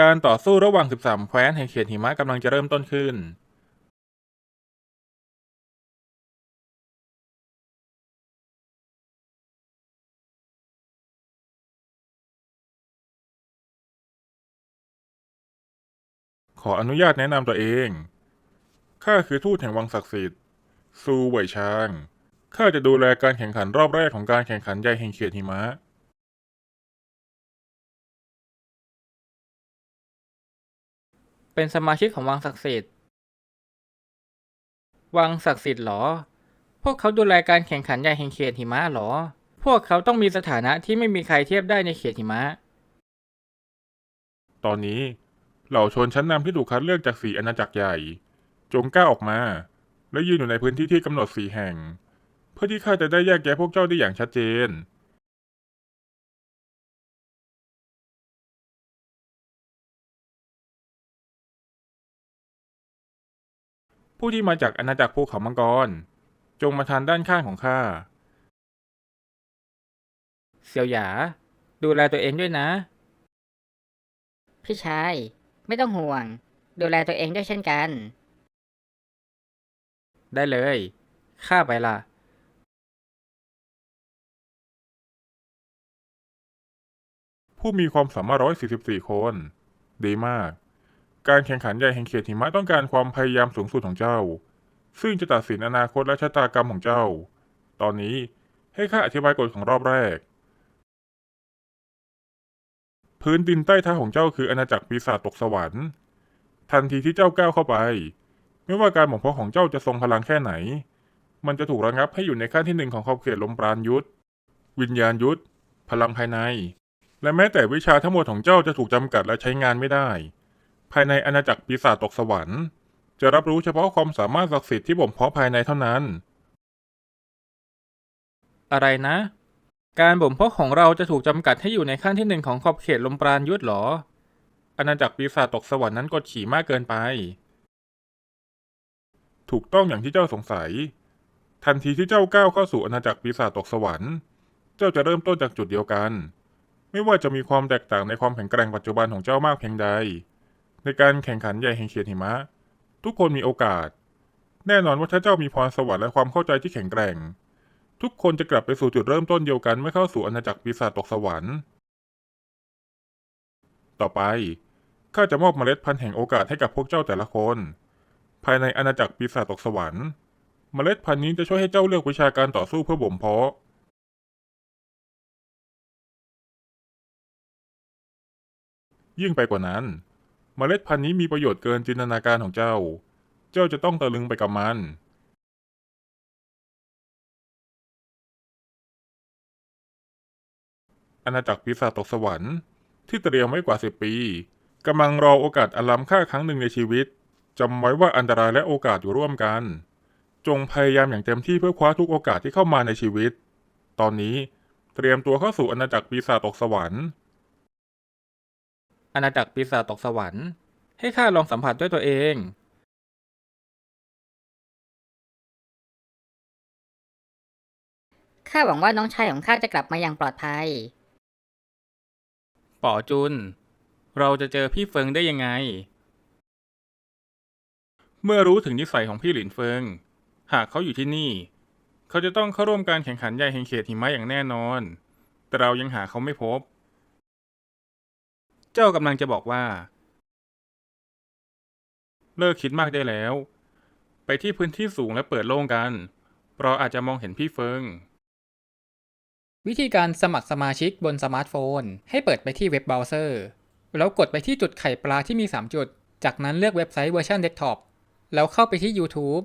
การต่อสู้ระหว่าง 13 แคว้นแห่งเขตหิมะกำลังจะเริ่มต้นขึ้นขออนุญาตแนะนำตัวเอง ข้าคือทูตแห่งวังศักดิ์สิทธิ์ ซูเหวยชาง ข้าจะดูแลการแข่งขันรอบแรกของการแข่งขันใหญ่แห่งเขตหิมะ เป็นสมาชิกของวังศักดิ์สิทธิ์ วังศักดิ์สิทธิ์เหรอ พวกเขาดูแลการแข่งขันใหญ่แห่งเขตหิมะเหรอ พวกเขาต้องมีสถานะที่ไม่มีใครเทียบได้ในเขตหิมะ ตอนนี้เหล่าชนชั้นนำที่ถูกคัดเลือกจากสีอาณาจักรใหญ่ จงกล้าออกมา และยืนอยู่ในพื้นที่ที่กำหนดสีแห่ง เพื่อที่ข้าจะได้แยกแยะพวกเจ้าได้อย่างชัดเจน ผู้ที่มาจากอาณาจักรภูเขามังกร จงมาทานด้านข้างของข้าเซียวหยา ดูแลตัวเองด้วยนะ พี่ชาย ไม่ต้องห่วง ดูแลตัวเองด้วยเช่นกัน ได้เลย ข้าไปละผู้มีความสามารถ144คน ดีมาก การแข่งขันใหญ่แห่งเขตหิมะต้องการความพยายามสูงสุดของเจ้า ซึ่งจะตัดสินอนาคตและชะตากรรมของเจ้า ตอนนี้ให้ข้าอธิบายกฎของรอบแรก พื้นดินใต้เท้าของเจ้าคืออาณาจักรปีศาจตกสวรรค์ ทันทีที่เจ้าก้าวเข้าไป ไม่ว่าการบ่มเพาะของเจ้าจะทรงพลังแค่ไหน มันจะถูกระงับให้อยู่ในขั้นที่หนึ่งของขอบเขตลมปราณยุทธวิญญาณยุทธพลังภายใน และแม้แต่วิชาทั้งหมดของเจ้าจะถูกจำกัดและใช้งานไม่ได้ ภายในอาณาจักรปีศาจตกสวรรค์ จะรับรู้เฉพาะความสามารถศักดิ์สิทธิ์ที่บ่มเพาะภายในเท่านั้น อะไรนะ การบ่มเพาะของเราจะถูกจำกัดให้อยู่ในขั้นที่หนึ่งของขอบเขตลมปราณยุทธหรอ อาณาจักรปีศาจตกสวรรค์นั้นกดขี่มากเกินไป ถูกต้องอย่างที่เจ้าสงสัย ทันทีที่เจ้าก้าวเข้าสู่อาณาจักรปีศาจตกสวรรค์ เจ้าจะเริ่มต้นจากจุดเดียวกัน ไม่ว่าจะมีความแตกต่างในความแข็งแกร่งปัจจุบันของเจ้ามากเพียงใด ในการแข่งขันใหญ่แห่งเขตหิมะ ทุกคนมีโอกาส แน่นอนว่าถ้าเจ้ามีพรสวรรค์และความเข้าใจที่แข็งแกร่ง ทุกคนจะกลับไปสู่จุดเริ่มต้นเดียวกันเมื่อเข้าสู่อาณาจักรปีศาจตกสวรรค์ ต่อไปข้าจะมอบเมล็ดพันธุ์แห่งโอกาสให้กับพวกเจ้าแต่ละคน ภายในอาณาจักรปีศาจตกสวรรค์ เมล็ดพันธุ์นี้จะช่วยให้เจ้าเลือกวิชาการต่อสู้เพื่อบ่มเพาะยิ่งไปกว่านั้น เมล็ดพันธุ์นี้มีประโยชน์เกินจินตนาการของเจ้า เจ้าจะต้องตะลึงไปกับมันอาณาจักรปีศาจตกสวรรค์ ที่เตรียมไว้กว่าสิบปีกำลังรอโอกาสอันล้ำค่าครั้งหนึ่งในชีวิตจำไว้ว่าอันตรายและโอกาสอยู่ร่วมกัน จงพยายามอย่างเต็มที่เพื่อคว้าทุกโอกาสที่เข้ามาในชีวิต ตอนนี้เตรียมตัวเข้าสู่อาณาจักรปีศาจตกสวรรค์ อาณาจักรปีศาจตกสวรรค์ ให้ข้าลองสัมผัสด้วยตัวเอง ข้าหวังว่าน้องชายของข้าจะกลับมาอย่างปลอดภัย ป๋อจุน เราจะเจอพี่เฟิงได้ยังไง เมื่อรู้ถึงนิสัยของพี่หลินเฟิง หากเขาอยู่ที่นี่ เขาจะต้องเข้าร่วมการแข่งขันใหญ่แห่งเขตหิมะอย่างแน่นอน แต่เรายังหาเขาไม่พบ เจ้ากำลังจะบอกว่า เลิกคิดมากได้แล้ว ไปที่พื้นที่สูงและเปิดโล่งกัน เราอาจจะมองเห็นพี่เฟิง วิธีการสมัครสมาชิกบนสมาร์ทโฟน ให้เปิดไปที่เว็บเบราว์เซอร์ แล้วกดไปที่จุดไข่ปลาที่มี 3 จุด จากนั้นเลือกเว็บไซต์เวอร์ชันเดสก์ท็อปแล้วเข้าไปที่ YouTube